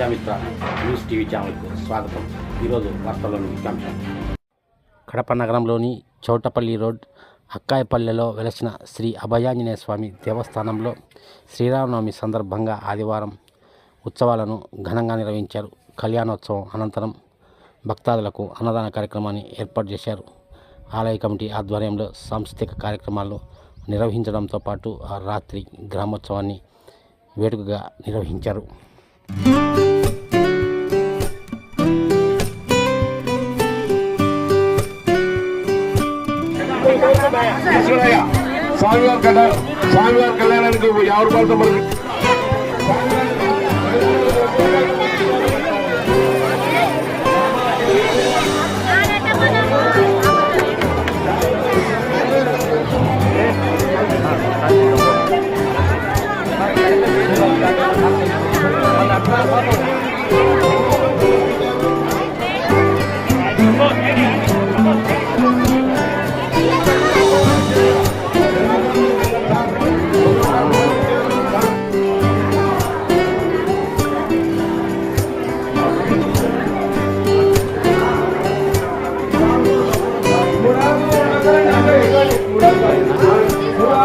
Vidya Mitra news TV ఛానల్కు స్వాగతం. ఈరోజు వార్తల్లోని ముఖ్యాంశం. కడప నగరంలోని చౌటపల్లి రోడ్ అక్కాయపల్లెలో వెలసిన శ్రీ అభయాంజనేయ స్వామి దేవస్థానంలో శ్రీరామనవమి సందర్భంగా ఆదివారం ఉత్సవాలను ఘనంగా నిర్వహించారు. కళ్యాణోత్సవం అనంతరం భక్తాదులకు అన్నదాన కార్యక్రమాన్ని ఏర్పాటు చేశారు. ఆలయ కమిటీ ఆధ్వర్యంలో సాంస్కృతిక కార్యక్రమాలు నిర్వహించడంతో పాటు ఆ రాత్రి గ్రామోత్సవాన్ని వేడుకగా నిర్వహించారు. சாமியார் கட்ட சாமியார் கல்யாணனுக்கு யாரு பார்த்தோம் Come on, come on.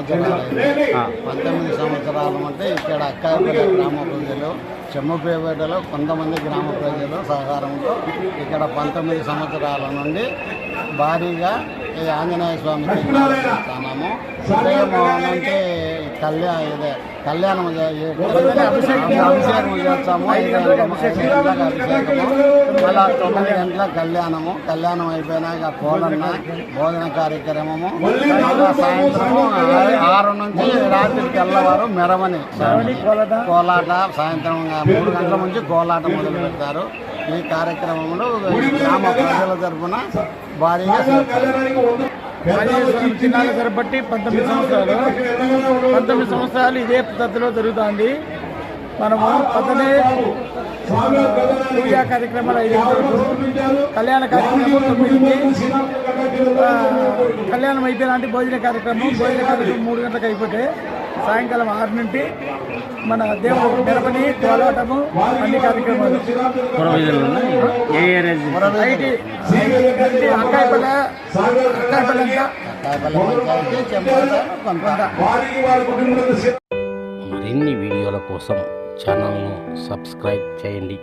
సంవత్సరాలు. పంతొమ్మిది సంవత్సరాలు అంటే ఇక్కడ అక్కాయపల్లి గ్రామ ప్రజలు చెమ్మపేపేటలో కొంతమంది గ్రామ ప్రజలు సహకారంతో ఇక్కడ పంతొమ్మిది సంవత్సరాల నుండి భారీగా ఈ ఆంజనేయ స్వామి స్థానము. ఉదయం అంటే కళ్యాణ ఇదే కళ్యాణం అభిషేకం చేస్తాము. గంటలకు అభిషేకము. మళ్ళా తొమ్మిది గంటల కళ్యాణము కళ్యాణం అయిపోయినాక కోలన్న భోజన కార్యక్రమము. సాయంత్రము ఆ- ఆరు నుంచి రాత్రి తెల్లవారు మెరవని కోలాట. సాయంత్రం మూడు గంటల నుంచి కోలాట మొదలు పెడతారు. ఈ కార్యక్రమంలో గ్రామ ప్రజల తరఫున భారీగా చిన్నాలు సరిపట్టి పంతొమ్మిది సంవత్సరాలు. పంతొమ్మిది సంవత్సరాలు ఇదే పద్ధతిలో జరుగుతుంది. మనము పద్దనే పూజా కార్యక్రమాలు ఐదు కళ్యాణ కార్యక్రమం తొమ్మిదికి ఆ, కళ్యాణం భోజన కార్యక్రమం భోజన కార్యక్రమం మూడు గంటలకు అయిపోతే సాయంకాలం ఆరు నుండి మన దేవుడు మెరపని కోలాటము అన్ని కార్యక్రమాలు. ఐటీ అక్కాయపల్లె అక్కాయపల్లె మరిన్ని వీడియోల కోసం ఛానల్ను సబ్స్క్రైబ్ చేయండి.